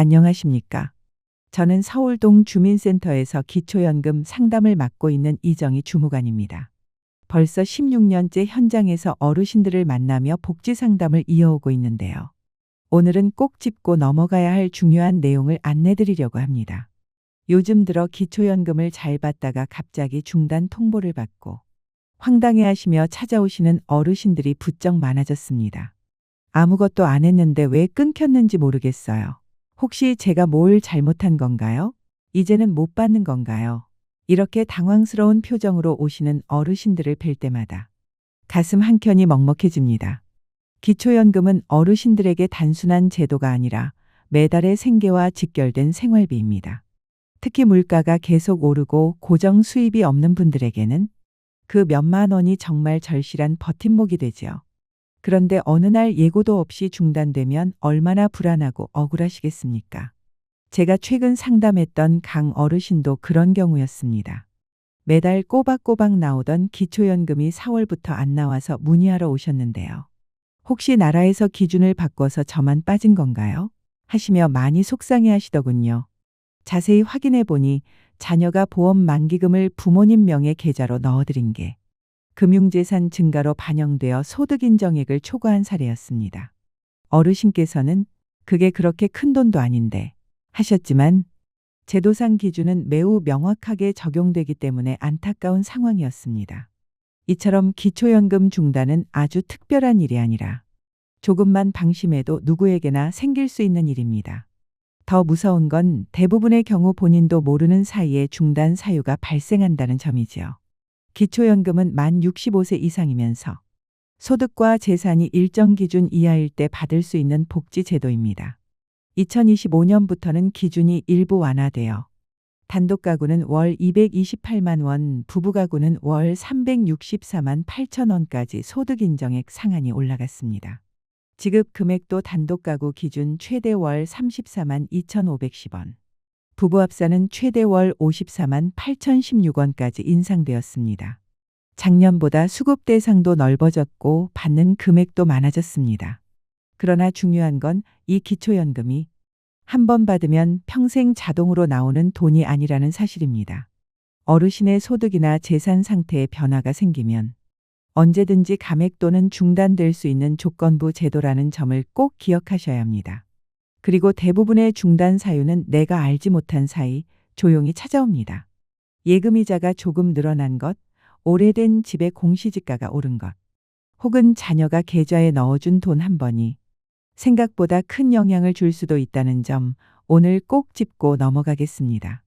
안녕하십니까. 저는 서울동 주민센터에서 기초연금 상담을 맡고 있는 이정희 주무관입니다. 벌써 16년째 현장에서 어르신들을 만나며 복지 상담을 이어오고 있는데요. 오늘은 꼭 짚고 넘어가야 할 중요한 내용을 안내드리려고 합니다. 요즘 들어 기초연금을 잘 받다가 갑자기 중단 통보를 받고 황당해 하시며 찾아오시는 어르신들이 부쩍 많아졌습니다. 아무것도 안 했는데 왜 끊겼는지 모르겠어요. 혹시 제가 뭘 잘못한 건가요? 이제는 못 받는 건가요? 이렇게 당황스러운 표정으로 오시는 어르신들을 뵐 때마다 가슴 한켠이 먹먹해집니다. 기초연금은 어르신들에게 단순한 제도가 아니라 매달의 생계와 직결된 생활비입니다. 특히 물가가 계속 오르고 고정 수입이 없는 분들에게는 그 몇만 원이 정말 절실한 버팀목이 되지요. 그런데 어느 날 예고도 없이 중단되면 얼마나 불안하고 억울하시겠습니까? 제가 최근 상담했던 강 어르신도 그런 경우였습니다. 매달 꼬박꼬박 나오던 기초연금이 4월부터 안 나와서 문의하러 오셨는데요. 혹시 나라에서 기준을 바꿔서 저만 빠진 건가요? 하시며 많이 속상해 하시더군요. 자세히 확인해 보니 자녀가 보험 만기금을 부모님 명의 계좌로 넣어드린 게 금융재산 증가로 반영되어 소득 인정액을 초과한 사례였습니다. 어르신께서는 그게 그렇게 큰 돈도 아닌데 하셨지만 제도상 기준은 매우 명확하게 적용되기 때문에 안타까운 상황이었습니다. 이처럼 기초연금 중단은 아주 특별한 일이 아니라 조금만 방심해도 누구에게나 생길 수 있는 일입니다. 더 무서운 건 대부분의 경우 본인도 모르는 사이에 중단 사유가 발생한다는 점이지요. 기초연금은 만 65세 이상이면서 소득과 재산이 일정 기준 이하일 때 받을 수 있는 복지 제도입니다. 2025년부터는 기준이 일부 완화되어 단독 가구는 월 228만 원, 부부 가구는 월 364만 8천 원까지 소득 인정액 상한이 올라갔습니다. 지급 금액도 단독 가구 기준 최대 월 34만 2,510원. 부부 합산은 최대 월 54만 8,016원까지 인상되었습니다. 작년보다 수급 대상도 넓어졌고 받는 금액도 많아졌습니다. 그러나 중요한 건 이 기초연금이 한 번 받으면 평생 자동으로 나오는 돈이 아니라는 사실입니다. 어르신의 소득이나 재산 상태에 변화가 생기면 언제든지 감액 또는 중단될 수 있는 조건부 제도라는 점을 꼭 기억하셔야 합니다. 그리고 대부분의 중단 사유는 내가 알지 못한 사이 조용히 찾아옵니다. 예금이자가 조금 늘어난 것, 오래된 집의 공시지가가 오른 것, 혹은 자녀가 계좌에 넣어준 돈 한 번이 생각보다 큰 영향을 줄 수도 있다는 점 오늘 꼭 짚고 넘어가겠습니다.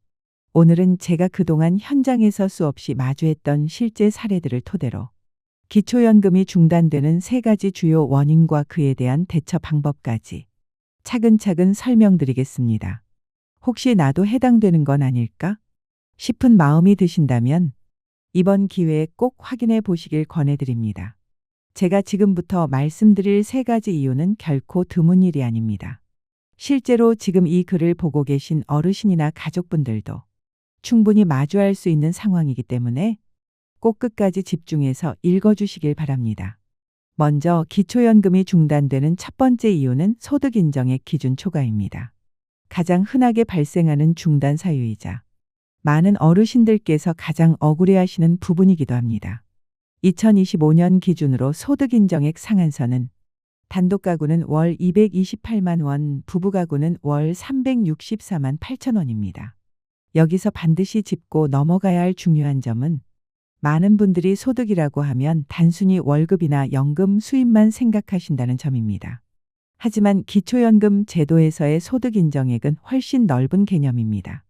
오늘은 제가 그동안 현장에서 수없이 마주했던 실제 사례들을 토대로 기초연금이 중단되는 세 가지 주요 원인과 그에 대한 대처 방법까지 차근차근 설명드리겠습니다. 혹시 나도 해당되는 건 아닐까? 싶은 마음이 드신다면 이번 기회에 꼭 확인해 보시길 권해드립니다. 제가 지금부터 말씀드릴 세 가지 이유는 결코 드문 일이 아닙니다. 실제로 지금 이 글을 보고 계신 어르신이나 가족분들도 충분히 마주할 수 있는 상황이기 때문에 꼭 끝까지 집중해서 읽어주시길 바랍니다. 먼저 기초연금이 중단되는 첫 번째 이유는 소득 인정액 기준 초과입니다. 가장 흔하게 발생하는 중단 사유이자 많은 어르신들께서 가장 억울해하시는 부분이기도 합니다. 2025년 기준으로 소득 인정액 상한선은 단독 가구는 월 228만 원, 부부 가구는 월 364만 8천 원입니다. 여기서 반드시 짚고 넘어가야 할 중요한 점은 많은 분들이 소득이라고 하면 단순히 월급이나 연금 수입만 생각하신다는 점입니다. 하지만 기초연금 제도에서의 소득 인정액은 훨씬 넓은 개념입니다.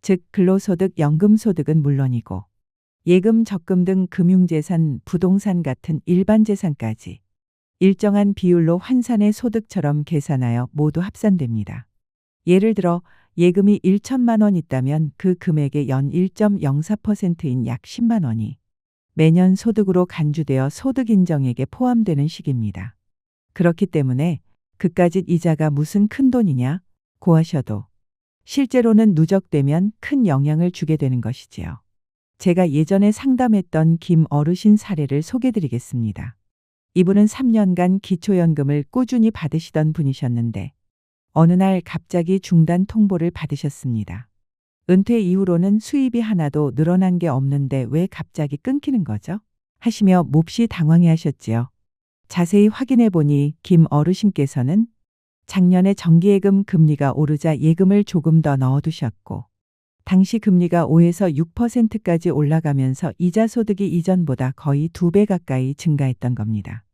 즉, 근로소득, 연금소득은 물론이고, 예금, 적금 등 금융재산, 부동산 같은 일반 재산까지 일정한 비율로 환산의 소득처럼 계산하여 모두 합산됩니다. 예를 들어 예금이 1천만 원 있다면 그 금액의 연 1.04%인 약 10만 원이 매년 소득으로 간주되어 소득 인정액에 포함되는 식입니다. 그렇기 때문에 그까짓 이자가 무슨 큰 돈이냐 고하셔도 실제로는 누적되면 큰 영향을 주게 되는 것이지요. 제가 예전에 상담했던 김 어르신 사례를 소개드리겠습니다. 이분은 3년간 기초연금을 꾸준히 받으시던 분이셨는데 어느 날 갑자기 중단 통보를 받으셨습니다. 은퇴 이후로는 수입이 하나도 늘어난 게 없는데 왜 갑자기 끊기는 거죠? 하시며 몹시 당황해 하셨지요. 자세히 확인해 보니 김 어르신께서는 작년에 정기예금 금리가 오르자 예금을 조금 더 넣어두셨고 당시 금리가 5에서 6%까지 올라가면서 이자 소득이 이전보다 거의 두 배 가까이 증가했던 겁니다.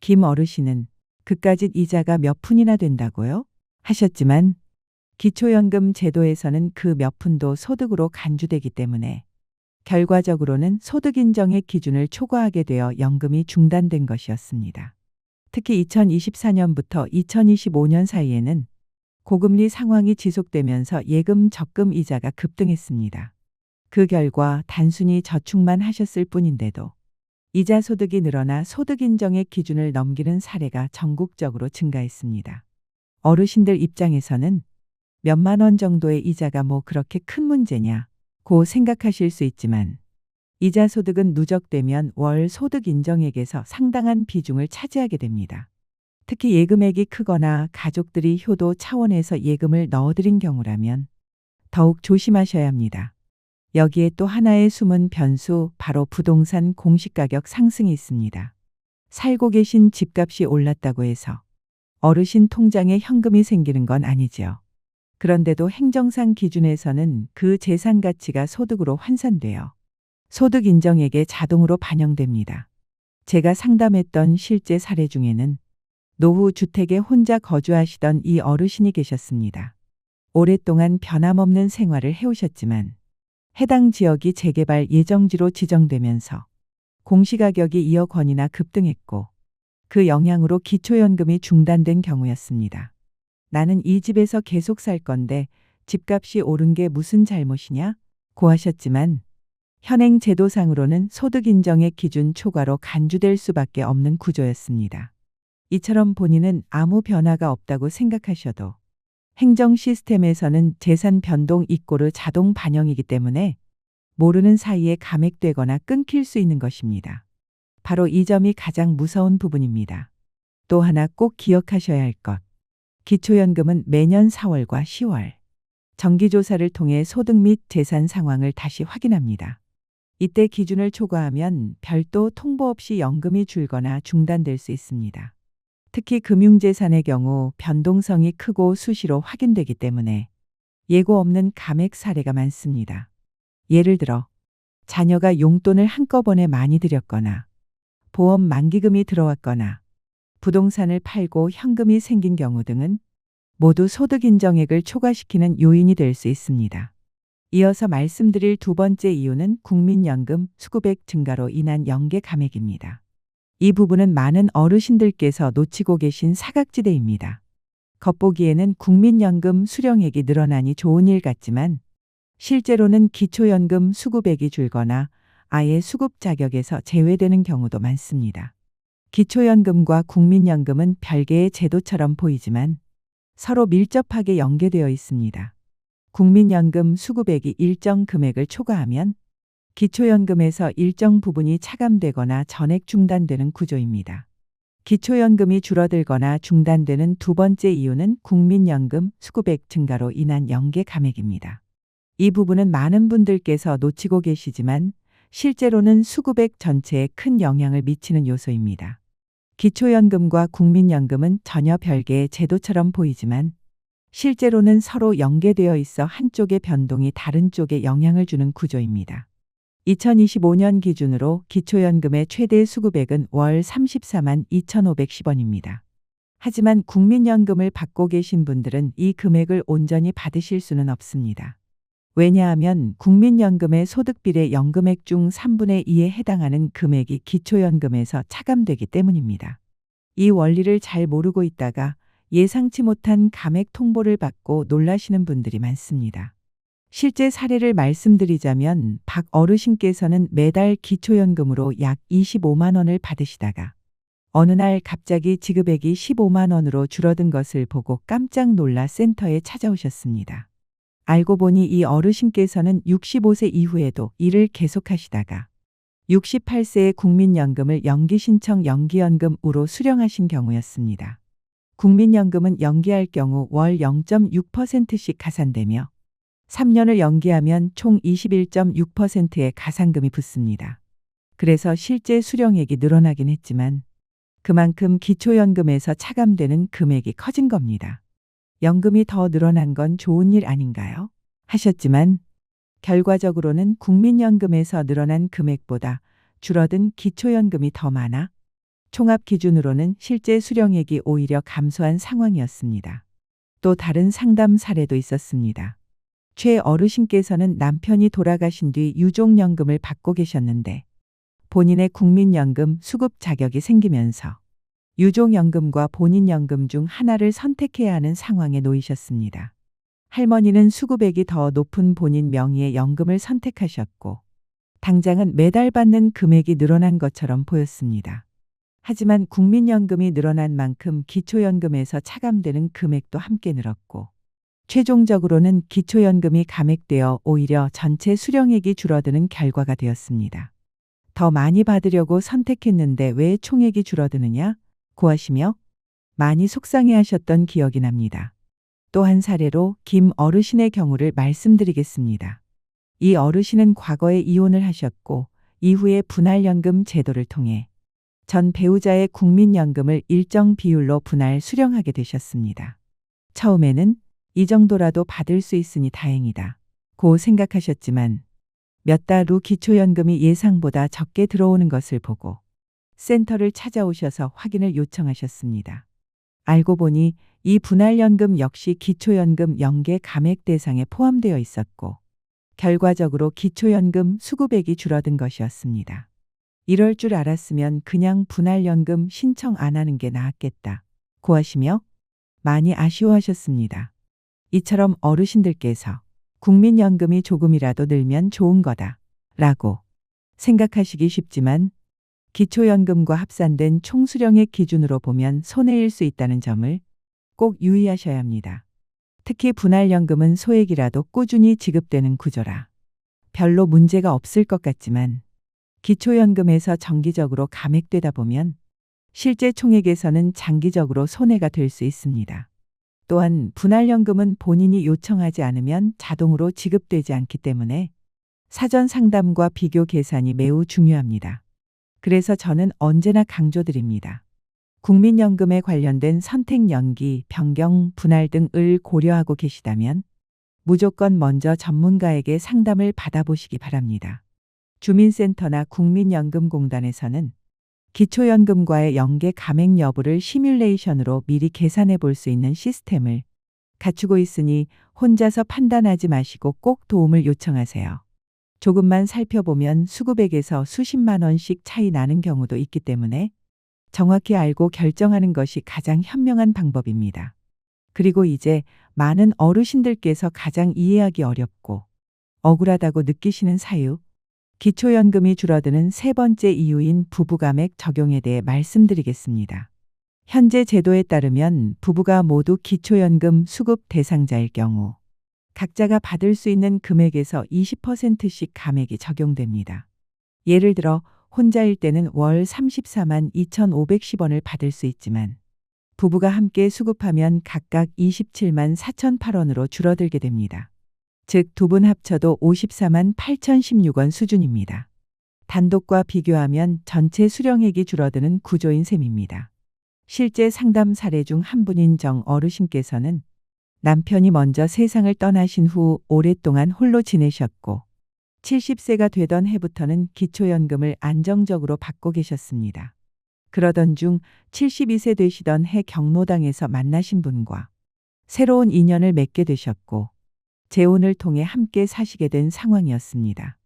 김 어르신은 그까짓 이자가 몇 푼이나 된다고요? 하셨지만 기초연금 제도에서는 그 몇 푼도 소득으로 간주되기 때문에 결과적으로는 소득 인정의 기준을 초과하게 되어 연금이 중단된 것이었습니다. 특히 2024년부터 2025년 사이에는 고금리 상황이 지속되면서 예금 적금 이자가 급등했습니다. 그 결과 단순히 저축만 하셨을 뿐인데도 이자 소득이 늘어나 소득 인정의 기준을 넘기는 사례가 전국적으로 증가했습니다. 어르신들 입장에서는 몇만 원 정도의 이자가 뭐 그렇게 큰 문제냐 고 생각하실 수 있지만 이자 소득은 누적되면 월 소득 인정액에서 상당한 비중을 차지하게 됩니다. 특히 예금액이 크거나 가족들이 효도 차원에서 예금을 넣어드린 경우라면 더욱 조심하셔야 합니다. 여기에 또 하나의 숨은 변수 바로 부동산 공시가격 상승이 있습니다. 살고 계신 집값이 올랐다고 해서 어르신 통장에 현금이 생기는 건 아니지요. 그런데도 행정상 기준에서는 그 재산 가치가 소득으로 환산되어 소득 인정액에 자동으로 반영됩니다. 제가 상담했던 실제 사례 중에는 노후 주택에 혼자 거주하시던 이 어르신이 계셨습니다. 오랫동안 변함없는 생활을 해오셨지만 해당 지역이 재개발 예정지로 지정되면서 공시가격이 2억 원이나 급등했고 그 영향으로 기초연금이 중단된 경우였습니다. 나는 이 집에서 계속 살 건데 집값이 오른 게 무슨 잘못이냐? 고 하셨지만 현행 제도상으로는 소득 인정의 기준 초과로 간주될 수밖에 없는 구조였습니다. 이처럼 본인은 아무 변화가 없다고 생각하셔도 행정 시스템에서는 재산 변동 입고를 자동 반영이기 때문에 모르는 사이에 감액되거나 끊길 수 있는 것입니다. 바로 이 점이 가장 무서운 부분입니다. 또 하나 꼭 기억하셔야 할 것. 기초연금은 매년 4월과 10월 정기조사를 통해 소득 및 재산 상황을 다시 확인합니다. 이때 기준을 초과하면 별도 통보 없이 연금이 줄거나 중단될 수 있습니다. 특히 금융재산의 경우 변동성이 크고 수시로 확인되기 때문에 예고 없는 감액 사례가 많습니다. 예를 들어 자녀가 용돈을 한꺼번에 많이 들였거나 보험 만기금이 들어왔거나 부동산을 팔고 현금이 생긴 경우 등은 모두 소득 인정액을 초과시키는 요인이 될 수 있습니다. 이어서 말씀드릴 두 번째 이유는 국민연금 수급액 증가로 인한 연계 감액입니다. 이 부분은 많은 어르신들께서 놓치고 계신 사각지대입니다. 겉보기에는 국민연금 수령액이 늘어나니 좋은 일 같지만 실제로는 기초연금 수급액이 줄거나 아예 수급 자격에서 제외되는 경우도 많습니다. 기초연금과 국민연금은 별개의 제도처럼 보이지만 서로 밀접하게 연계되어 있습니다. 국민연금 수급액이 일정 금액을 초과하면 기초연금에서 일정 부분이 차감되거나 전액 중단되는 구조입니다. 기초연금이 줄어들거나 중단되는 두 번째 이유는 국민연금 수급액 증가로 인한 연계 감액입니다. 이 부분은 많은 분들께서 놓치고 계시지만 실제로는 수급액 전체에 큰 영향을 미치는 요소입니다. 기초연금과 국민연금은 전혀 별개의 제도처럼 보이지만 실제로는 서로 연계되어 있어 한쪽의 변동이 다른 쪽에 영향을 주는 구조입니다. 2025년 기준으로 기초연금의 최대 수급액은 월 34만 2,510원입니다. 하지만 국민연금을 받고 계신 분들은 이 금액을 온전히 받으실 수는 없습니다. 왜냐하면 국민연금의 소득비례 연금액 중 3분의 2에 해당하는 금액이 기초연금에서 차감되기 때문입니다. 이 원리를 잘 모르고 있다가 예상치 못한 감액 통보를 받고 놀라시는 분들이 많습니다. 실제 사례를 말씀드리자면 박 어르신께서는 매달 기초연금으로 약 25만 원을 받으시다가 어느 날 갑자기 지급액이 15만 원으로 줄어든 것을 보고 깜짝 놀라 센터에 찾아오셨습니다. 알고 보니 이 어르신께서는 65세 이후에도 일을 계속하시다가 68세에 국민연금을 연기신청 연기연금으로 수령하신 경우였습니다. 국민연금은 연기할 경우 월 0.6%씩 가산되며 3년을 연기하면 총 21.6%의 가산금이 붙습니다. 그래서 실제 수령액이 늘어나긴 했지만 그만큼 기초연금에서 차감되는 금액이 커진 겁니다. 연금이 더 늘어난 건 좋은 일 아닌가요? 하셨지만 결과적으로는 국민연금에서 늘어난 금액보다 줄어든 기초연금이 더 많아 총합 기준으로는 실제 수령액이 오히려 감소한 상황이었습니다. 또 다른 상담 사례도 있었습니다. 최 어르신께서는 남편이 돌아가신 뒤 유족연금을 받고 계셨는데 본인의 국민연금 수급 자격이 생기면서 유족연금과 본인연금 중 하나를 선택해야 하는 상황에 놓이셨습니다. 할머니는 수급액이 더 높은 본인 명의의 연금을 선택하셨고 당장은 매달 받는 금액이 늘어난 것처럼 보였습니다. 하지만 국민연금이 늘어난 만큼 기초연금에서 차감되는 금액도 함께 늘었고 최종적으로는 기초연금이 감액되어 오히려 전체 수령액이 줄어드는 결과가 되었습니다. 더 많이 받으려고 선택했는데 왜 총액이 줄어드느냐? 고하시며 많이 속상해 하셨던 기억이 납니다. 또한 사례로 김 어르신의 경우를 말씀드리겠습니다. 이 어르신은 과거에 이혼을 하셨고 이후에 분할연금 제도를 통해 전 배우자의 국민연금을 일정 비율로 분할 수령하게 되셨습니다. 처음에는 이 정도라도 받을 수 있으니 다행이다. 고 생각하셨지만 몇 달 후 기초연금이 예상보다 적게 들어오는 것을 보고 센터를 찾아오셔서 확인을 요청하셨습니다. 알고 보니 이 분할연금 역시 기초연금 연계 감액 대상에 포함되어 있었고 결과적으로 기초연금 수급액이 줄어든 것이었습니다. 이럴 줄 알았으면 그냥 분할연금 신청 안 하는 게 나았겠다. 고하시며 많이 아쉬워하셨습니다. 이처럼 어르신들께서 국민연금이 조금이라도 늘면 좋은 거다. 라고 생각하시기 쉽지만 기초연금과 합산된 총수령액 기준으로 보면 손해일 수 있다는 점을 꼭 유의하셔야 합니다. 특히 분할연금은 소액이라도 꾸준히 지급되는 구조라 별로 문제가 없을 것 같지만 기초연금에서 정기적으로 감액되다 보면 실제 총액에서는 장기적으로 손해가 될 수 있습니다. 또한 분할연금은 본인이 요청하지 않으면 자동으로 지급되지 않기 때문에 사전 상담과 비교 계산이 매우 중요합니다. 그래서 저는 언제나 강조드립니다. 국민연금에 관련된 선택 연기, 변경, 분할 등을 고려하고 계시다면 무조건 먼저 전문가에게 상담을 받아보시기 바랍니다. 주민센터나 국민연금공단에서는 기초연금과의 연계 감액 여부를 시뮬레이션으로 미리 계산해 볼 수 있는 시스템을 갖추고 있으니 혼자서 판단하지 마시고 꼭 도움을 요청하세요. 조금만 살펴보면 수급액에서 수십만 원씩 차이 나는 경우도 있기 때문에 정확히 알고 결정하는 것이 가장 현명한 방법입니다. 그리고 이제 많은 어르신들께서 가장 이해하기 어렵고 억울하다고 느끼시는 사유, 기초연금이 줄어드는 세 번째 이유인 부부감액 적용에 대해 말씀드리겠습니다. 현재 제도에 따르면 부부가 모두 기초연금 수급 대상자일 경우 각자가 받을 수 있는 금액에서 20%씩 감액이 적용됩니다. 예를 들어 혼자일 때는 월 34만 2,510원을 받을 수 있지만 부부가 함께 수급하면 각각 27만 4,008원으로 줄어들게 됩니다. 즉 두 분 합쳐도 54만 8,016원 수준입니다. 단독과 비교하면 전체 수령액이 줄어드는 구조인 셈입니다. 실제 상담 사례 중 한 분인 정 어르신께서는 남편이 먼저 세상을 떠나신 후 오랫동안 홀로 지내셨고 70세가 되던 해부터는 기초연금을 안정적으로 받고 계셨습니다. 그러던 중 72세 되시던 해 경로당에서 만나신 분과 새로운 인연을 맺게 되셨고 재혼을 통해 함께 사시게 된 상황이었습니다.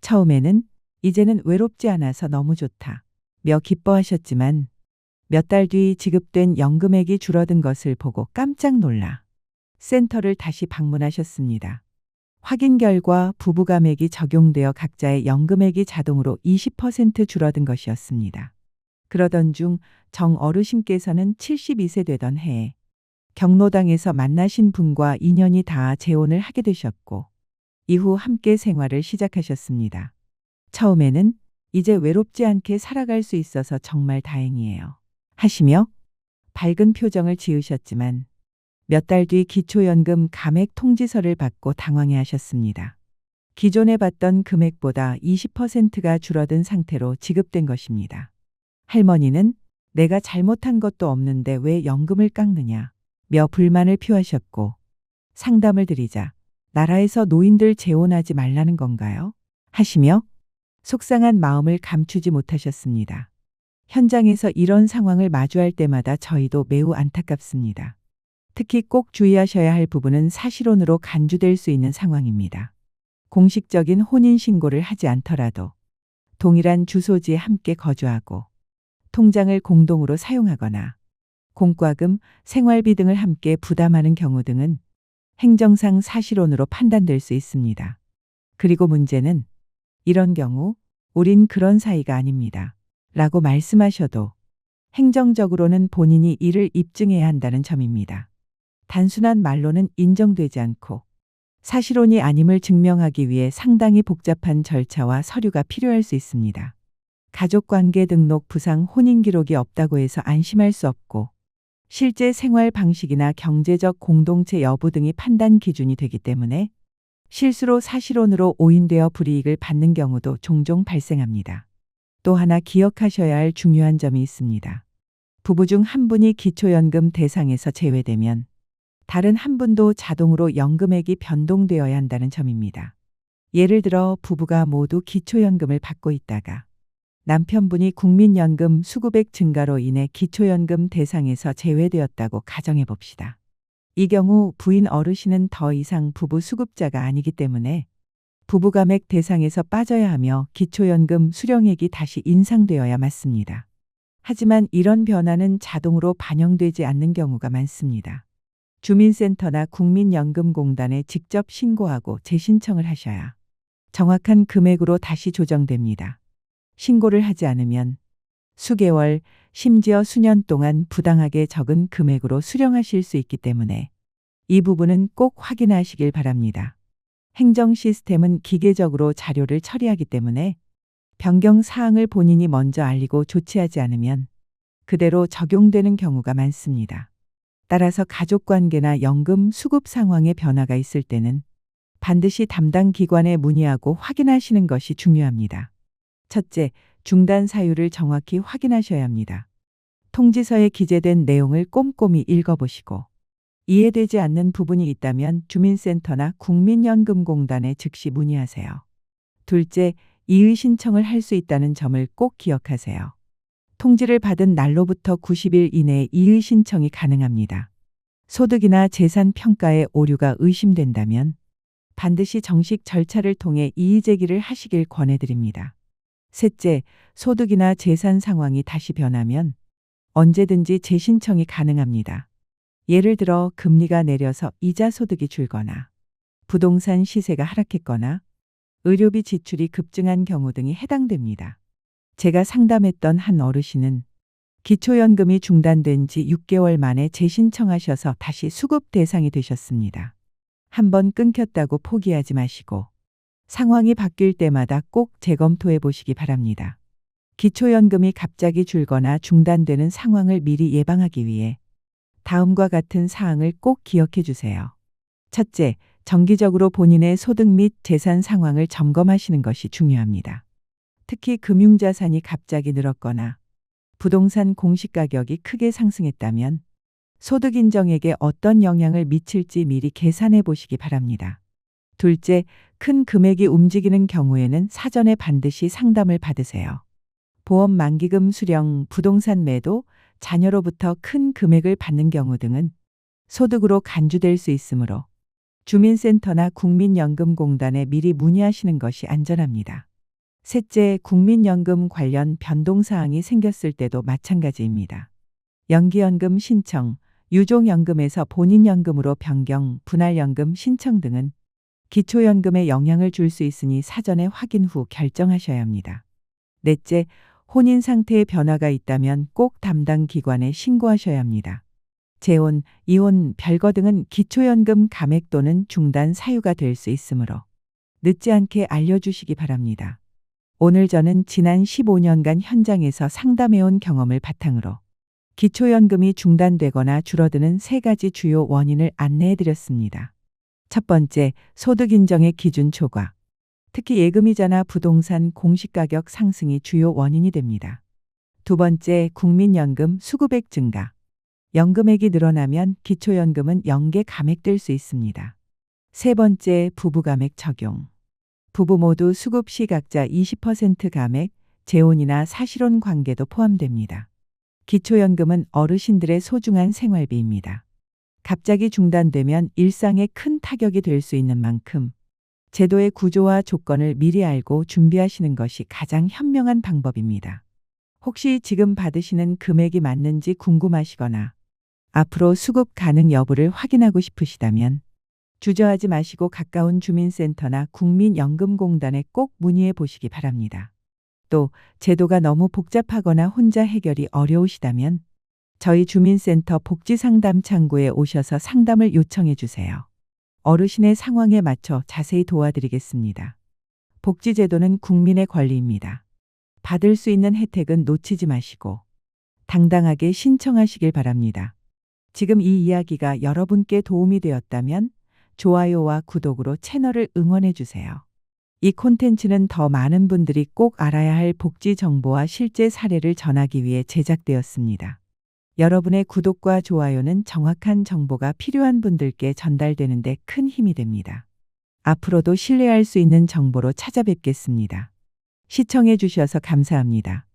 처음에는 이제는 외롭지 않아서 너무 좋다. 며 기뻐하셨지만 몇 달 뒤 지급된 연금액이 줄어든 것을 보고 깜짝 놀라 센터를 다시 방문하셨습니다. 확인 결과 부부감액이 적용되어 각자의 연금액이 자동으로 20% 줄어든 것이었습니다. 그러던 중 정 어르신께서는 72세 되던 해에 경로당에서 만나신 분과 인연이 닿아 재혼을 하게 되셨고 이후 함께 생활을 시작하셨습니다. 처음에는 이제 외롭지 않게 살아갈 수 있어서 정말 다행이에요. 하시며 밝은 표정을 지으셨지만 몇 달 뒤 기초연금 감액 통지서를 받고 당황해 하셨습니다. 기존에 받던 금액보다 20%가 줄어든 상태로 지급된 것입니다. 할머니는 내가 잘못한 것도 없는데 왜 연금을 깎느냐 며 불만을 표하셨고 상담을 드리자 나라에서 노인들 재혼하지 말라는 건가요? 하시며 속상한 마음을 감추지 못하셨습니다. 현장에서 이런 상황을 마주할 때마다 저희도 매우 안타깝습니다. 특히 꼭 주의하셔야 할 부분은 사실혼으로 간주될 수 있는 상황입니다. 공식적인 혼인신고를 하지 않더라도 동일한 주소지에 함께 거주하고 통장을 공동으로 사용하거나 공과금, 생활비 등을 함께 부담하는 경우 등은 행정상 사실혼으로 판단될 수 있습니다. 그리고 문제는 이런 경우 우린 그런 사이가 아닙니다. 라고 말씀하셔도 행정적으로는 본인이 이를 입증해야 한다는 점입니다. 단순한 말로는 인정되지 않고 사실혼이 아님을 증명하기 위해 상당히 복잡한 절차와 서류가 필요할 수 있습니다. 가족관계 등록 부상 혼인 기록이 없다고 해서 안심할 수 없고 실제 생활 방식이나 경제적 공동체 여부 등이 판단 기준이 되기 때문에 실수로 사실혼으로 오인되어 불이익을 받는 경우도 종종 발생합니다. 또 하나 기억하셔야 할 중요한 점이 있습니다. 부부 중 한 분이 기초연금 대상에서 제외되면 다른 한 분도 자동으로 연금액이 변동되어야 한다는 점입니다. 예를 들어 부부가 모두 기초연금을 받고 있다가 남편분이 국민연금 수급액 증가로 인해 기초연금 대상에서 제외되었다고 가정해 봅시다. 이 경우 부인 어르신은 더 이상 부부 수급자가 아니기 때문에 부부감액 대상에서 빠져야 하며 기초연금 수령액이 다시 인상되어야 맞습니다. 하지만 이런 변화는 자동으로 반영되지 않는 경우가 많습니다. 주민센터나 국민연금공단에 직접 신고하고 재신청을 하셔야 정확한 금액으로 다시 조정됩니다. 신고를 하지 않으면 수개월, 심지어 수년 동안 부당하게 적은 금액으로 수령하실 수 있기 때문에 이 부분은 꼭 확인하시길 바랍니다. 행정 시스템은 기계적으로 자료를 처리하기 때문에 변경 사항을 본인이 먼저 알리고 조치하지 않으면 그대로 적용되는 경우가 많습니다. 따라서 가족 관계나 연금 수급 상황에 변화가 있을 때는 반드시 담당 기관에 문의하고 확인하시는 것이 중요합니다. 첫째, 중단 사유를 정확히 확인하셔야 합니다. 통지서에 기재된 내용을 꼼꼼히 읽어보시고 이해되지 않는 부분이 있다면 주민센터나 국민연금공단에 즉시 문의하세요. 둘째, 이의 신청을 할 수 있다는 점을 꼭 기억하세요. 통지를 받은 날로부터 90일 이내에 이의 신청이 가능합니다. 소득이나 재산 평가에 오류가 의심된다면 반드시 정식 절차를 통해 이의 제기를 하시길 권해드립니다. 셋째, 소득이나 재산 상황이 다시 변하면 언제든지 재신청이 가능합니다. 예를 들어 금리가 내려서 이자 소득이 줄거나 부동산 시세가 하락했거나 의료비 지출이 급증한 경우 등이 해당됩니다. 제가 상담했던 한 어르신은 기초연금이 중단된 지 6개월 만에 재신청하셔서 다시 수급 대상이 되셨습니다. 한번 끊겼다고 포기하지 마시고 상황이 바뀔 때마다 꼭 재검토해 보시기 바랍니다. 기초연금이 갑자기 줄거나 중단되는 상황을 미리 예방하기 위해 다음과 같은 사항을 꼭 기억해 주세요. 첫째, 정기적으로 본인의 소득 및 재산 상황을 점검하시는 것이 중요합니다. 특히 금융자산이 갑자기 늘었거나 부동산 공시가격이 크게 상승했다면 소득 인정액에 어떤 영향을 미칠지 미리 계산해 보시기 바랍니다. 둘째, 큰 금액이 움직이는 경우에는 사전에 반드시 상담을 받으세요. 보험 만기금 수령, 부동산 매도, 자녀로부터 큰 금액을 받는 경우 등은 소득으로 간주될 수 있으므로 주민센터나 국민연금공단에 미리 문의하시는 것이 안전합니다. 셋째, 국민연금 관련 변동사항이 생겼을 때도 마찬가지입니다. 연기연금 신청, 유종연금에서 본인연금으로 변경, 분할연금 신청 등은 기초연금에 영향을 줄 수 있으니 사전에 확인 후 결정하셔야 합니다. 넷째, 혼인 상태에 변화가 있다면 꼭 담당 기관에 신고하셔야 합니다. 재혼, 이혼, 별거 등은 기초연금 감액 또는 중단 사유가 될 수 있으므로 늦지 않게 알려주시기 바랍니다. 오늘 저는 지난 15년간 현장에서 상담해온 경험을 바탕으로 기초연금이 중단되거나 줄어드는 세 가지 주요 원인을 안내해 드렸습니다. 첫 번째, 소득 인정의 기준 초과. 특히 예금이자나 부동산 공시가격 상승이 주요 원인이 됩니다. 두 번째, 국민연금 수급액 증가. 연금액이 늘어나면 기초연금은 연계 감액될 수 있습니다. 세 번째, 부부감액 적용. 부부 모두 수급 시 각자 20% 감액, 재혼이나 사실혼 관계도 포함됩니다. 기초연금은 어르신들의 소중한 생활비입니다. 갑자기 중단되면 일상에 큰 타격이 될 수 있는 만큼 제도의 구조와 조건을 미리 알고 준비하시는 것이 가장 현명한 방법입니다. 혹시 지금 받으시는 금액이 맞는지 궁금하시거나 앞으로 수급 가능 여부를 확인하고 싶으시다면 주저하지 마시고 가까운 주민센터나 국민연금공단에 꼭 문의해 보시기 바랍니다. 또 제도가 너무 복잡하거나 혼자 해결이 어려우시다면 저희 주민센터 복지상담 창구에 오셔서 상담을 요청해 주세요. 어르신의 상황에 맞춰 자세히 도와드리겠습니다. 복지제도는 국민의 권리입니다. 받을 수 있는 혜택은 놓치지 마시고 당당하게 신청하시길 바랍니다. 지금 이 이야기가 여러분께 도움이 되었다면 좋아요와 구독으로 채널을 응원해 주세요. 이 콘텐츠는 더 많은 분들이 꼭 알아야 할 복지 정보와 실제 사례를 전하기 위해 제작되었습니다. 여러분의 구독과 좋아요는 정확한 정보가 필요한 분들께 전달되는데 큰 힘이 됩니다. 앞으로도 신뢰할 수 있는 정보로 찾아뵙겠습니다. 시청해 주셔서 감사합니다.